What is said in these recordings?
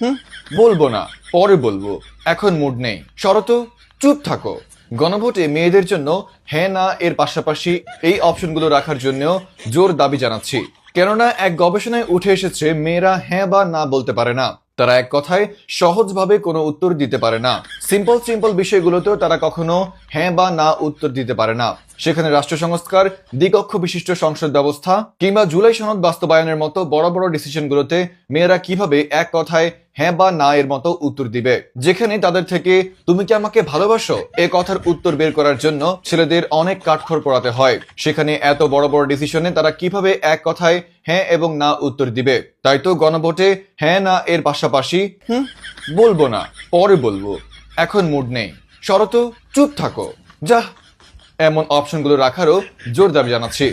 হুম? বলব না, পরে বলব। এখন মুড নেই। শরত চুপ থাকো। গণভোটে মেয়েদের জন্য হ্যাঁ না এর পাশাপাশি এই অপশনগুলো রাখার জন্য জোর দাবি জানাচ্ছি। কেননা এক গবেষণায় উঠে এসেছে, মেয়েরা হ্যাঁ বা না বলতে পারে না। তারা এক কথায় সহজভাবে কোনো উত্তর দিতে পারে না। সিম্পল সিম্পল বিষয়গুলোতেও তারা কখনো হ্যাঁ বা না উত্তর দিতে পারে না। সেখানে রাষ্ট্র সংস্কার, দ্বিকক্ষ বিশিষ্ট সংসদ ব্যবস্থা, কিংবা জুলাই সনদ বাস্তবায়নের মতো বড় বড় ডিসিশনগুলোতে মেয়েরা কীভাবে এক কথায় হ্যাঁ বা না এর মতো উত্তর দিবে? যেখানে তাদের থেকে, তুমি কি আমাকে ভালোবাসো? এ কথার উত্তর বের করার জন্য ছেলেদের অনেক কাঠখড় পড়াতে হয়। সেখানে এত বড় বড় ডিসিশনে তারা কীভাবে এক কথায় হ্যাঁ এবং না উত্তর দিবে? তাই তো গণভোটে হ্যাঁ না এর পাশাপাশি হুম, বলব না, পরে বলব। এখন মুড নেই। শরত চুপ থাকো। যা এমন অপশনগুলো রাখারও জোর দাবি জানাচ্ছি।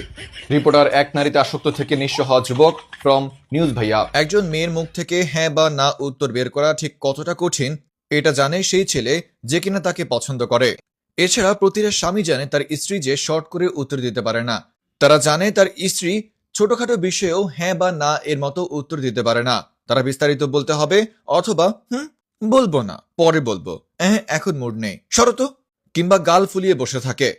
রিপোর্টার এক নারীতে আসক্ত থেকে নিঃস্ব হওয়া যুবক ফ্রম নিউজ ভাইয়া। একজন মেয়ের মুখ থেকে হ্যাঁ বা না উত্তর বের করা ঠিক কতটা কঠিন, এটা জানে সেই ছেলে যে কিনা তাকে পছন্দ করে। এছাড়া প্রতিটা স্বামী জানে তার স্ত্রী যে শর্ট করে উত্তর দিতে পারে না। তারা জানে তার স্ত্রী ছোটখাটো বিষয়েও হ্যাঁ বা না এর মতো উত্তর দিতে পারে না। তারা বিস্তারিত বলতে হবে অথবা, হুম, বলব না, পরে বলব। এখন মুড নেই। শরত কিংবা গাল ফুলিয়ে বসে থাকে।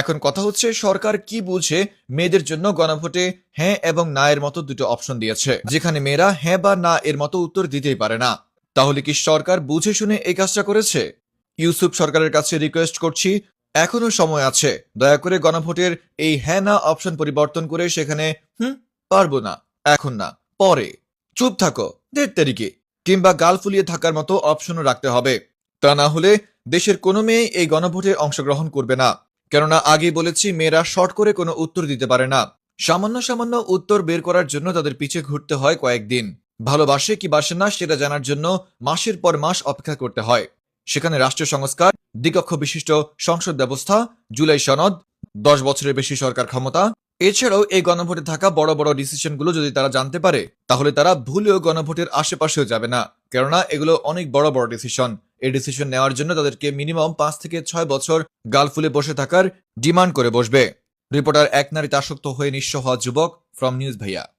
এখন কথা হচ্ছে, সরকার কি বুঝে মেয়েদের জন্য গণভোটে হ্যাঁ এবং না এর মতো দুটো অপশন দিয়েছে, যেখানে মেয়েরা হ্যাঁ বা না এর মতো উত্তর দিতেই পারে না। তাহলে কি সরকার বুঝে শুনে এই কাজটা করেছে? ইউসুফ সরকারের কাছে রিকোয়েস্ট করছি, এখনও সময় আছে, দয়া করে গণভোটের এই হ্যাঁ না অপশন পরিবর্তন করে সেখানে হুম, পারব না, এখন না, পরে। চুপ থাকো, দেড় তারিখে, কিংবা গাল ফুলিয়ে থাকার মতো অপশনও রাখতে হবে। তা না হলে দেশের কোনো মেয়ে এই গণভোটে অংশগ্রহণ করবে না। কেননা আগেই বলেছি, মেয়েরা শর্ট করে কোনো উত্তর দিতে পারে না। সামান্য সামান্য উত্তর বের করার জন্য তাদের পিছে ঘুরতে হয় কয়েকদিন। ভালোবাসে কি বাসে না, সেটা জানার জন্য মাসের পর মাস অপেক্ষা করতে হয়। সেখানে রাষ্ট্রীয় সংস্কার, দ্বিকক্ষ বিশিষ্ট সংসদ ব্যবস্থা, জুলাই সনদ, দশ বছরের বেশি সরকার ক্ষমতা। এছাড়াও এই গণভোটে থাকা বড় বড় ডিসিশনগুলো যদি তারা জানতে পারে, তাহলে তারা ভুলেও গণভোটের আশেপাশেও যাবে না। কেননা এগুলো অনেক বড় বড় ডিসিশন। এই ডিসিশন নেওয়ার জন্য তাদেরকে মিনিমাম পাঁচ থেকে ছয় বছর গালফুলে বসে থাকার ডিমান্ড করে বসবে। রিপোর্টার এক নারীতে আসক্ত হয়ে নিঃস্ব হওয়া যুবক ফ্রম নিউজ ভাইয়া।